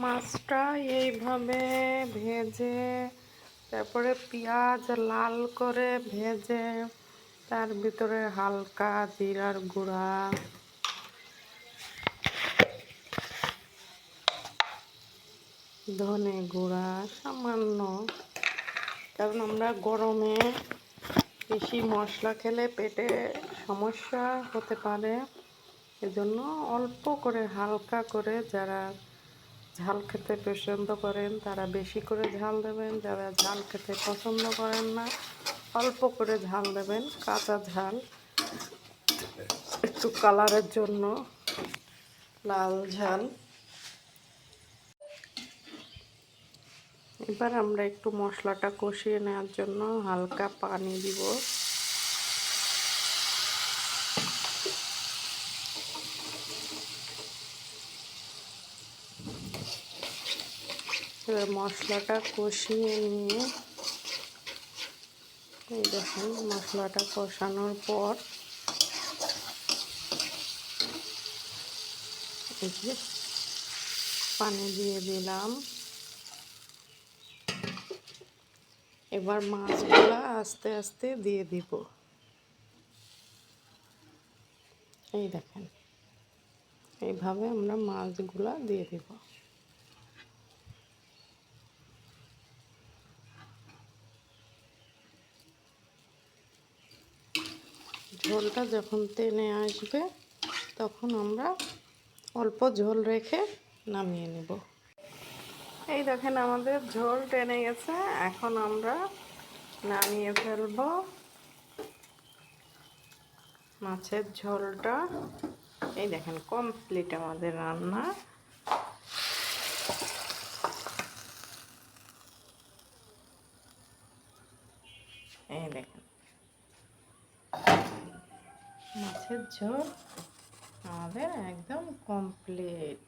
মাছটা এইভাবে ভেজে, তারপরে পেঁয়াজ লাল করে ভেজে, তার ভিতরে হালকা জিরার গুঁড়া। ধনে গুঁড়া, সামান্য। কারণ আমরা গরমে বেশি মশলা খেলে পেটে সমস্যা হতে পারে। এজন্য অল্প করে, হালকা করে যারা ঝাল খেতে পছন্দ করেন, তারা বেশি করে ঝাল দেবেন, যারা ঝাল খেতে পছন্দ করেন না, অল্প করে ঝাল দেবেন, কাঁচা ঝাল। একটু কালারের জন্য লাল ঝাল। এবার আমরা একটু মশলাটা কষিয়ে নেওয়ার জন্য হালকা পানি দিব। এবার মশলাটা কষিয়ে নিয়ে, এই দেখুন মশলাটা কষানোর পর পানি দিয়ে দিলাম। এবার মাছগুলো আস্তে আস্তে দিয়ে দিব। এই দেখেন, এইভাবে আমরা মাছগুলো দিয়ে দিব। ঝোলটা যখন টেনে আসবে, তখন আমরা অল্প ঝোল রেখে নামিয়ে নেব। এই দেখেন আমাদের ঝোল টেনে গেছে। এখন আমরা নামিয়ে ফেলব মাছের ঝোলটা। এই দেখেন কমপ্লিট আমাদের রান্না এই দেখেন মাছের ঝোল আমাদের একদম কমপ্লিট